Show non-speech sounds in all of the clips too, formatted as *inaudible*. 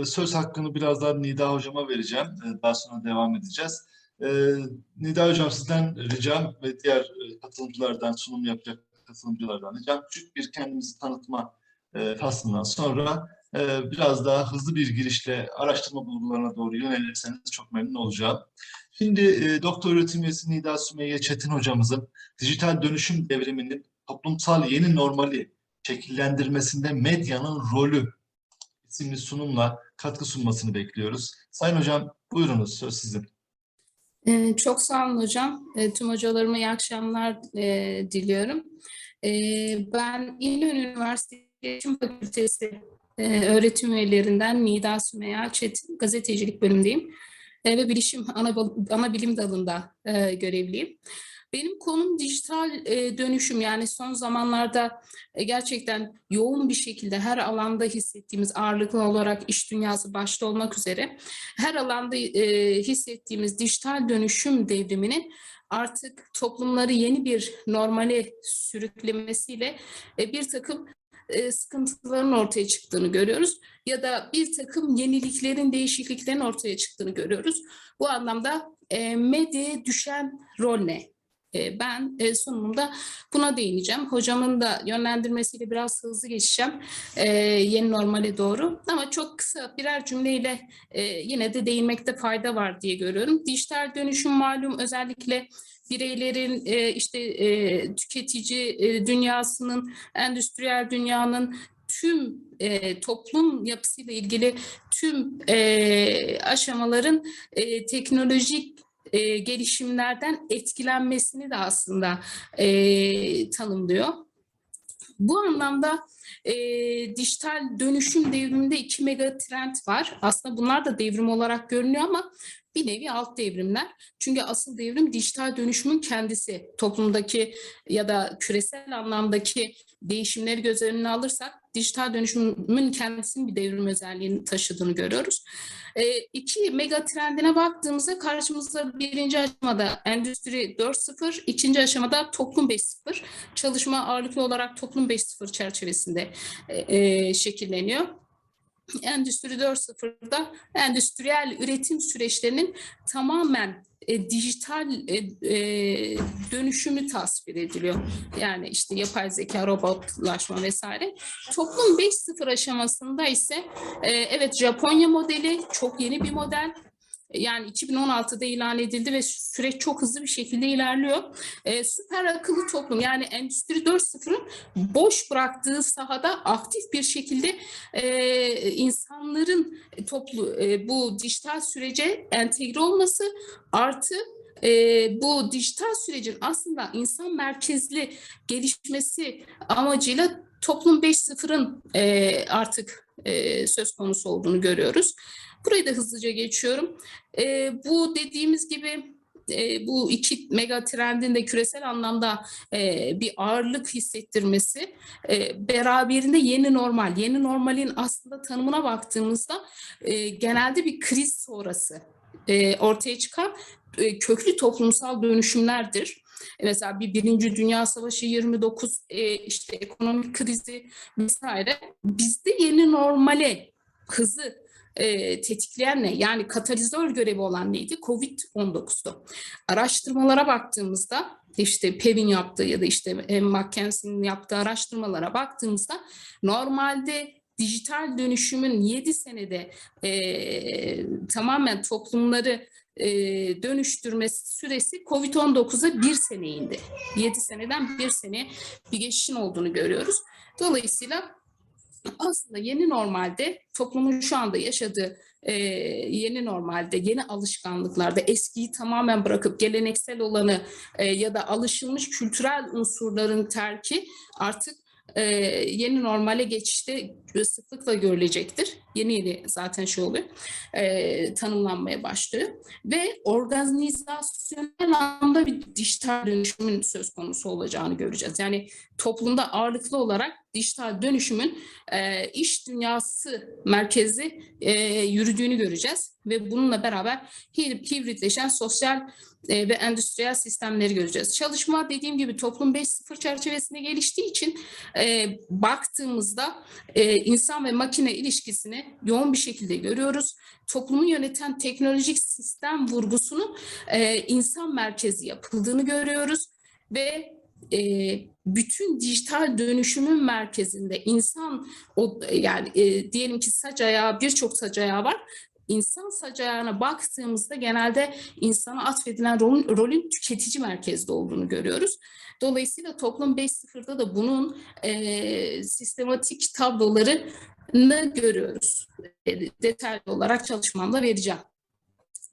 e, söz hakkını birazdan Nida Hocam'a vereceğim. E, daha sonra devam edeceğiz. E, Nida Hocam sizden ricam ve diğer e, katılımcılardan, sunum yapacak katılımcılardan ricam küçük bir kendimizi tanıtma e, faslından sonra e, biraz daha hızlı bir girişle araştırma bulgularına doğru yönelirseniz çok memnun olacağım. Şimdi Doktor Öğretim Üyesi Nida Sümeyye Çetin hocamızın dijital dönüşüm devriminin toplumsal yeni normali şekillendirmesinde medyanın rolü isimli sunumla katkı sunmasını bekliyoruz. Sayın hocam buyurunuz söz sizin. Ee, Çok sağ olun hocam. Ee, Tüm hocalarıma iyi akşamlar e, diliyorum. Ee, Ben İnönü Üniversitesi İletişim Fakültesi e, öğretim üyelerinden Nida Sümeyye Çetin, gazetecilik bölümündeyim E, ve bilişim ana, ana bilim dalında e, görevliyim. Benim konum dijital e, dönüşüm yani son zamanlarda e, gerçekten yoğun bir şekilde her alanda hissettiğimiz ağırlıklı olarak iş dünyası başta olmak üzere her alanda e, hissettiğimiz dijital dönüşüm devriminin artık toplumları yeni bir normale sürüklemesiyle e, bir takım e, sıkıntıların ortaya çıktığını görüyoruz ya da bir takım yeniliklerin, değişikliklerin ortaya çıktığını görüyoruz. Bu anlamda e, medyaya düşen rol ne? E, Ben e, sunumumda buna değineceğim. Hocamın da yönlendirmesiyle biraz hızlı geçeceğim e, yeni normale doğru. Ama çok kısa birer cümleyle e, yine de değinmekte fayda var diye görüyorum. Dijital dönüşüm malum özellikle bireylerin e, işte tüketici dünyasının, endüstriyel dünyanın tüm e, toplum yapısıyla ilgili tüm e, aşamaların e, teknolojik e, gelişimlerden etkilenmesini de aslında e, tanımlıyor. Bu anlamda e, dijital dönüşüm devriminde iki mega trend var. Aslında bunlar da devrim olarak görünüyor ama bir nevi alt devrimler. Çünkü asıl devrim dijital dönüşümün kendisi. Toplumdaki ya da küresel anlamdaki değişimleri göz önüne alırsak dijital dönüşümün kendisinin bir devrim özelliğini taşıdığını görüyoruz. E, iki mega trendine baktığımızda karşımızda birinci aşamada Endüstri 4.0, ikinci aşamada Toplum 5.0. Çalışma ağırlıklı olarak Toplum 5.0 çerçevesinde e, e, şekilleniyor. Endüstri 4.0'da endüstriyel üretim süreçlerinin tamamen e, dijital e, e, dönüşümü tasvir ediliyor. Yani işte yapay zeka, robotlaşma vesaire. Toplum 5.0 aşamasında ise e, evet Japonya modeli çok yeni bir model. Yani 2016'da ilan edildi ve süreç çok hızlı bir şekilde ilerliyor. E, süper akıllı toplum yani Endüstri 4.0'ın boş bıraktığı sahada aktif bir şekilde e, insanların toplu e, bu dijital sürece entegre olması artı e, bu dijital sürecin aslında insan merkezli gelişmesi amacıyla toplum 5.0'ın e, artık e, söz konusu olduğunu görüyoruz. Burayı da hızlıca geçiyorum. E, bu dediğimiz gibi e, bu iki mega trendin de küresel anlamda e, bir ağırlık hissettirmesi e, beraberinde yeni normal. Yeni normalin aslında tanımına baktığımızda e, genelde bir kriz sonrası e, ortaya çıkan e, köklü toplumsal dönüşümlerdir. E, Mesela bir Birinci Dünya Savaşı 29 e, işte ekonomik krizi vesaire bizde yeni normale hızı e, tetikleyen ne? Yani katalizör görevi olan neydi? Covid-19'du. Araştırmalara baktığımızda işte Pevin yaptığı ya da işte McKinsey'nin yaptığı araştırmalara baktığımızda normalde dijital dönüşümün 7 senede e, tamamen toplumları e, dönüştürmesi süresi Covid-19'a bir sene indi. 7 seneden bir sene bir geçişin olduğunu görüyoruz. Dolayısıyla aslında yeni normalde toplumun şu anda yaşadığı e, yeni normalde yeni alışkanlıklarda eskiyi tamamen bırakıp geleneksel olanı e, ya da alışılmış kültürel unsurların terki artık e, yeni normale geçişte sıklıkla görülecektir. Yeni yeni zaten şey oluyor, e, tanımlanmaya başlıyor. Ve organizasyonel anlamda bir dijital dönüşümün söz konusu olacağını göreceğiz. Yani toplumda ağırlıklı olarak dijital dönüşümün e, iş dünyası merkezi e, yürüdüğünü göreceğiz ve bununla beraber hi- hibritleşen sosyal e, ve endüstriyel sistemleri göreceğiz. Çalışma dediğim gibi toplum 5.0 çerçevesinde geliştiği için e, baktığımızda e, insan ve makine ilişkisini yoğun bir şekilde görüyoruz. Toplumu yöneten teknolojik sistem vurgusunu e, insan merkezi yapıldığını görüyoruz ve e, bütün dijital dönüşümün merkezinde insan o yani e, diyelim ki saç ayağı birçok saç ayağı var. İnsan saç ayağına baktığımızda genelde insana atfedilen rolün, rolün tüketici merkezde olduğunu görüyoruz. Dolayısıyla toplum 5.0'da da bunun e, sistematik tablolarını görüyoruz. E, detaylı olarak çalışmamda vereceğim.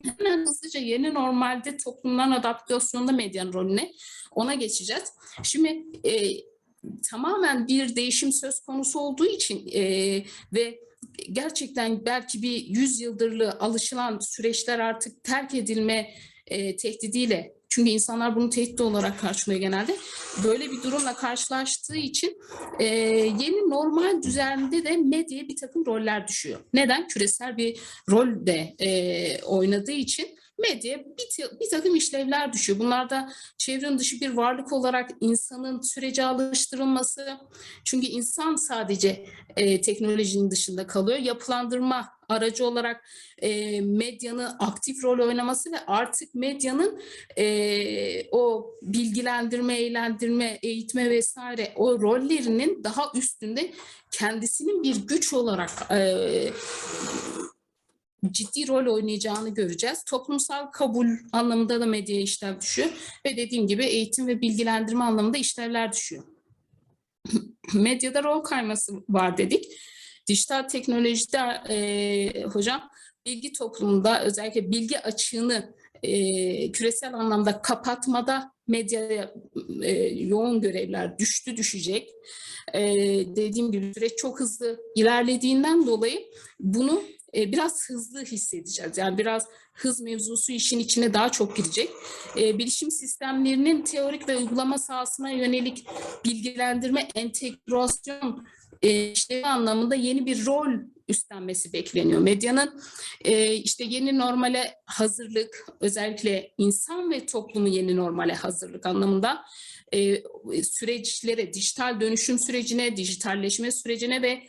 Hemen hızlıca yeni normalde toplumların adaptasyonunda medyanın rolüne ona geçeceğiz. Şimdi e, tamamen bir değişim söz konusu olduğu için e, ve gerçekten belki bir 100 yıldırlı alışılan süreçler artık terk edilme e, tehdidiyle çünkü insanlar bunu tehdit olarak karşılıyor genelde. Böyle bir durumla karşılaştığı için e, yeni normal düzende de medyaya bir takım roller düşüyor. Neden? Küresel bir rol de e, oynadığı için medyaya bir, bir takım işlevler düşüyor. Bunlar da çevrim dışı bir varlık olarak insanın sürece alıştırılması. Çünkü insan sadece e, teknolojinin dışında kalıyor. Yapılandırma aracı olarak e, medyanın aktif rol oynaması ve artık medyanın e, o bilgilendirme, eğlendirme, eğitme vesaire o rollerinin daha üstünde kendisinin bir güç olarak e, ciddi rol oynayacağını göreceğiz. Toplumsal kabul anlamında da medyaya işlev düşüyor ve dediğim gibi eğitim ve bilgilendirme anlamında işlevler düşüyor. *clears throat* Medyada rol kayması var dedik. Dijital teknolojide e, hocam bilgi toplumunda özellikle bilgi açığını e, küresel anlamda kapatmada medyaya e, yoğun görevler düştü düşecek. E, dediğim gibi süreç çok hızlı ilerlediğinden dolayı bunu e, biraz hızlı hissedeceğiz. Yani biraz hız mevzusu işin içine daha çok girecek. E, bilişim sistemlerinin teorik ve uygulama sahasına yönelik bilgilendirme, entegrasyon e, işlevi anlamında yeni bir rol üstlenmesi bekleniyor. Medyanın e, işte yeni normale hazırlık, özellikle insan ve toplumu yeni normale hazırlık anlamında e, süreçlere, dijital dönüşüm sürecine, dijitalleşme sürecine ve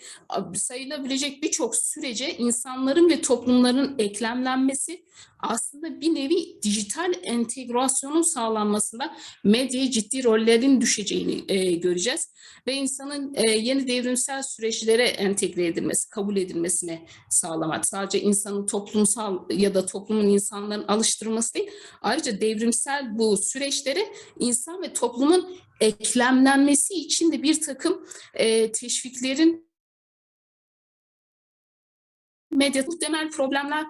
sayılabilecek birçok sürece insanların ve toplumların eklemlenmesi aslında bir nevi dijital entegrasyonun sağlanmasında medyaya ciddi rollerin düşeceğini e, göreceğiz. Ve insanın e, yeni devrimsel süreçlere entegre edilmesi, kabul edilmesine sağlamak. Sadece insanın toplumsal ya da toplumun insanların alıştırması değil, ayrıca devrimsel bu süreçlere insan ve toplumun eklemlenmesi için de bir takım e, teşviklerin medyada temel problemler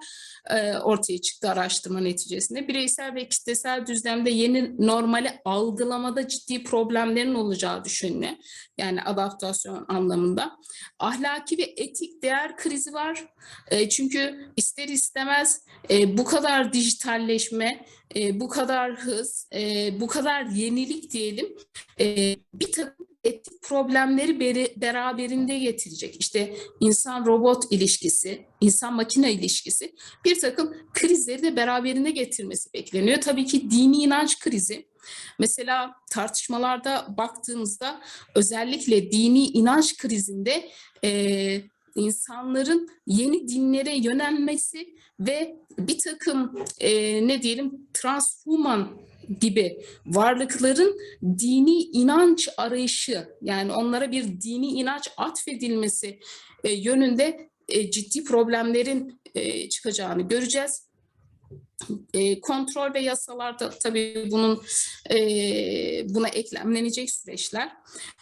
e, ortaya çıktı araştırma neticesinde. Bireysel ve kitlesel düzlemde yeni normali algılamada ciddi problemlerin olacağı düşünülüyor. Yani adaptasyon anlamında. Ahlaki ve etik değer krizi var. E, çünkü ister istemez e, bu kadar dijitalleşme, e, bu kadar hız, e, bu kadar yenilik diyelim e, bir takım etik problemleri beri, beraberinde getirecek. İşte insan-robot ilişkisi, insan-makine ilişkisi bir takım krizleri de beraberinde getirmesi bekleniyor. Tabii ki dini inanç krizi. Mesela tartışmalarda baktığımızda özellikle dini inanç krizinde e, insanların yeni dinlere yönelmesi ve bir takım e, ne diyelim transhuman gibi varlıkların dini inanç arayışı yani onlara bir dini inanç atfedilmesi e, yönünde e, ciddi problemlerin e, çıkacağını göreceğiz. E, kontrol ve yasalarda tabii bunun e, buna eklemlenecek süreçler.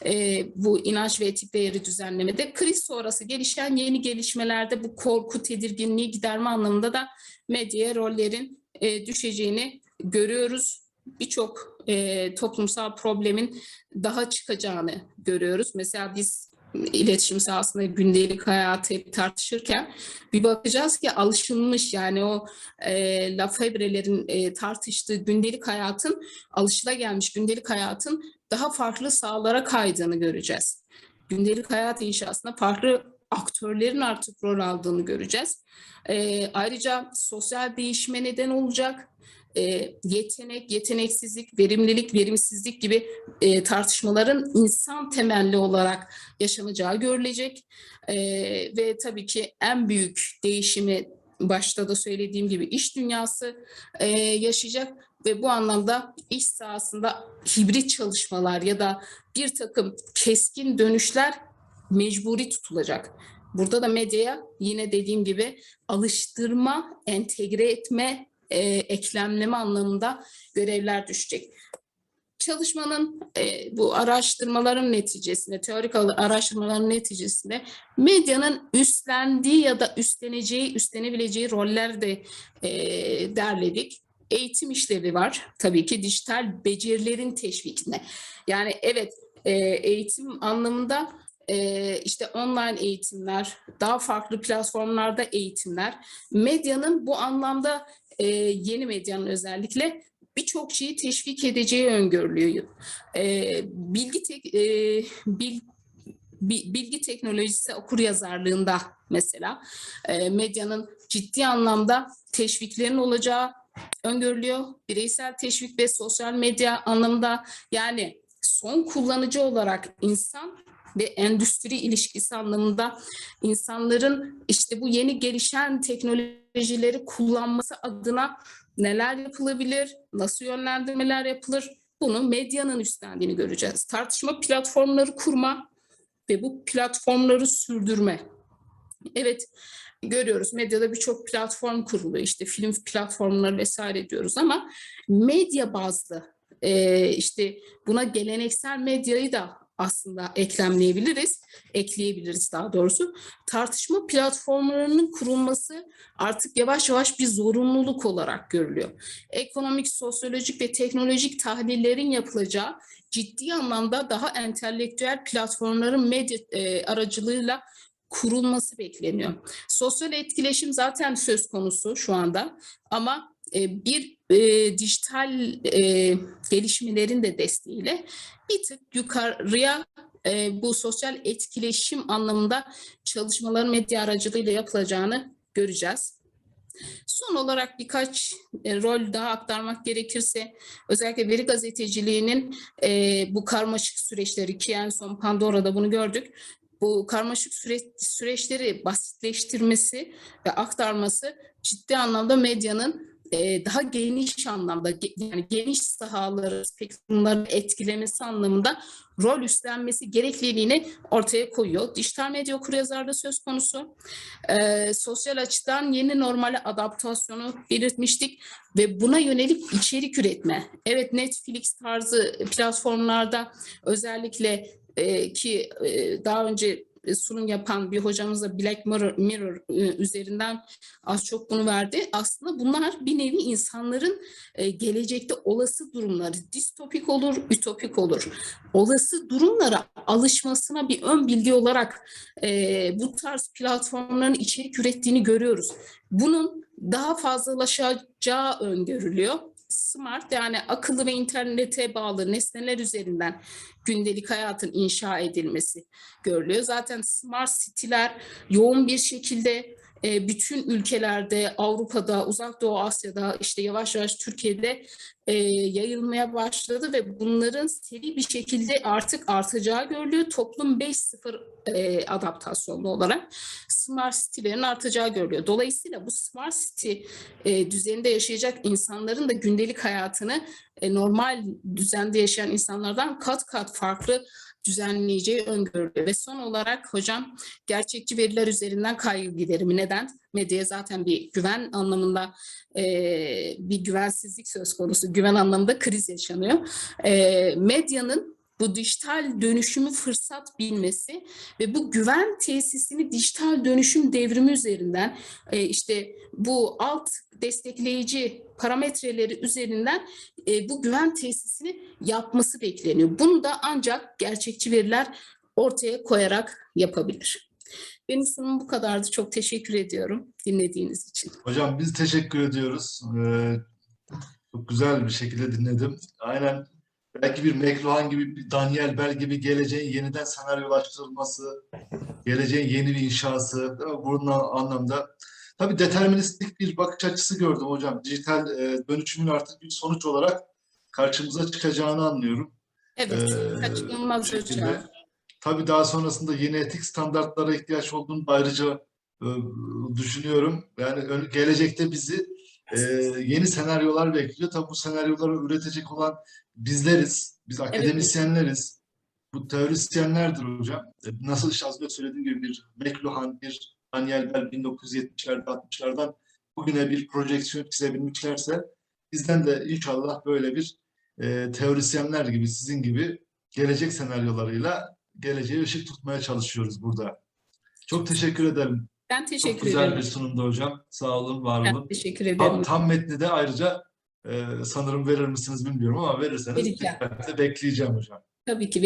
E, bu inanç ve etik değeri düzenlemede kriz sonrası gelişen yeni gelişmelerde bu korku, tedirginliği giderme anlamında da medyaya rollerin e, düşeceğini görüyoruz birçok e, toplumsal problemin daha çıkacağını görüyoruz. Mesela biz iletişim sahasında gündelik hayatı hep tartışırken bir bakacağız ki alışılmış yani o e, Lafebvre'lerin e, tartıştığı gündelik hayatın alışılagelmiş gündelik hayatın daha farklı sahalara kaydığını göreceğiz. gündelik hayat inşasında farklı aktörlerin artık rol aldığını göreceğiz. Ee, ayrıca sosyal değişime neden olacak e, yetenek, yeteneksizlik, verimlilik, verimsizlik gibi e, tartışmaların insan temelli olarak yaşanacağı görülecek. E, ve tabii ki en büyük değişimi başta da söylediğim gibi iş dünyası yaşayacak ve bu anlamda iş sahasında hibrit çalışmalar ya da bir takım keskin dönüşler mecburi tutulacak. Burada da medyaya yine dediğim gibi alıştırma, entegre etme, e, eklemleme anlamında görevler düşecek. Çalışmanın e, bu araştırmaların neticesinde, teorik araştırmaların neticesinde medyanın üstlendiği ya da üstleneceği, üstlenebileceği roller de e, derledik. Eğitim işlevi var tabii ki dijital becerilerin teşvikine. Yani evet e, eğitim anlamında e, işte online eğitimler, daha farklı platformlarda eğitimler, medyanın bu anlamda yeni medyanın özellikle birçok şeyi teşvik edeceği öngörülüyor. Bilgi tek, e, bil, bilgi teknolojisi okur yazarlığında mesela medyanın ciddi anlamda teşviklerin olacağı öngörülüyor. Bireysel teşvik ve sosyal medya anlamında yani son kullanıcı olarak insan ve endüstri ilişkisi anlamında insanların işte bu yeni gelişen teknolojileri kullanması adına neler yapılabilir, nasıl yönlendirmeler yapılır bunu medyanın üstlendiğini göreceğiz. Tartışma platformları kurma ve bu platformları sürdürme. Evet görüyoruz medyada birçok platform kuruluyor işte film platformları vesaire diyoruz ama medya bazlı işte buna geleneksel medyayı da aslında eklemleyebiliriz, ekleyebiliriz daha doğrusu. Tartışma platformlarının kurulması artık yavaş yavaş bir zorunluluk olarak görülüyor. Ekonomik, sosyolojik ve teknolojik tahlillerin yapılacağı ciddi anlamda daha entelektüel platformların medya e, aracılığıyla kurulması bekleniyor. Sosyal etkileşim zaten söz konusu şu anda ama e, bir e, dijital e, gelişmelerin de desteğiyle bir tık yukarıya e, bu sosyal etkileşim anlamında çalışmaların medya aracılığıyla yapılacağını göreceğiz. Son olarak birkaç e, rol daha aktarmak gerekirse özellikle veri gazeteciliğinin e, bu karmaşık süreçleri ki en son Pandora'da bunu gördük. Bu karmaşık süreç, süreçleri basitleştirmesi ve aktarması ciddi anlamda medyanın e, daha geniş anlamda yani geniş sahaları, spektrumları etkilemesi anlamında rol üstlenmesi gerekliliğini ortaya koyuyor. Dijital medya okuryazarlığı söz konusu. E, sosyal açıdan yeni normale adaptasyonu belirtmiştik ve buna yönelik içerik üretme. Evet Netflix tarzı platformlarda özellikle e, ki e, daha önce sunum yapan bir hocamız da Black Mirror, Mirror e, üzerinden az çok bunu verdi. Aslında bunlar bir nevi insanların e, gelecekte olası durumları distopik olur, ütopik olur. Olası durumlara alışmasına bir ön bilgi olarak e, bu tarz platformların içerik ürettiğini görüyoruz. Bunun daha fazlalaşacağı öngörülüyor smart yani akıllı ve internete bağlı nesneler üzerinden gündelik hayatın inşa edilmesi görülüyor. Zaten smart city'ler yoğun bir şekilde e, bütün ülkelerde, Avrupa'da, Uzak Doğu Asya'da, işte yavaş yavaş Türkiye'de e, yayılmaya başladı ve bunların seri bir şekilde artık artacağı görülüyor. Toplum 5.0 e, adaptasyonlu olarak smart city'lerin artacağı görülüyor. Dolayısıyla bu smart city e, düzeninde yaşayacak insanların da gündelik hayatını e, normal düzende yaşayan insanlardan kat kat farklı düzenleyeceği öngörülüyor. Ve son olarak hocam gerçekçi veriler üzerinden kaygı giderimi. Neden? Medyaya zaten bir güven anlamında e, bir güvensizlik söz konusu. Güven anlamında kriz yaşanıyor. E, medyanın bu dijital dönüşümü fırsat bilmesi ve bu güven tesisini dijital dönüşüm devrimi üzerinden e, işte bu alt destekleyici parametreleri üzerinden e, bu güven tesisini yapması bekleniyor. Bunu da ancak gerçekçi veriler ortaya koyarak yapabilir. Benim sunumum bu kadardı. Çok teşekkür ediyorum dinlediğiniz için. Hocam biz teşekkür ediyoruz. Ee, çok güzel bir şekilde dinledim. Aynen belki bir McLuhan gibi, bir Daniel Bell gibi geleceğin yeniden senaryolaştırılması, geleceğin yeni bir inşası? Bunun anlamda. Tabii deterministik bir bakış açısı gördüm hocam. Dijital e, dönüşümün artık bir sonuç olarak karşımıza çıkacağını anlıyorum. Evet, Ee, kaçınılmaz hocam. Tabii daha sonrasında yeni etik standartlara ihtiyaç olduğunu ayrıca e, düşünüyorum. Yani gelecekte bizi e, yeni senaryolar bekliyor. Tabii bu senaryoları üretecek olan bizleriz. Biz akademisyenleriz. Bu teorisyenlerdir hocam. E, Nasıl işte az önce söylediğim gibi bir McLuhan, bir Daniel Bell 1970'lerde 60'lardan bugüne bir projeksiyon çizebilmişlerse bizden de inşallah böyle bir e, teorisyenler gibi sizin gibi gelecek senaryolarıyla geleceğe ışık tutmaya çalışıyoruz burada. Çok teşekkür ederim. Ben Çok teşekkür güzel ederim. bir sunumdu hocam. Sağ olun, var Ben olun. teşekkür ederim. Tam, tam metni de ayrıca e, sanırım verir misiniz bilmiyorum ama verirseniz bekleyeceğim hocam. Tabii ki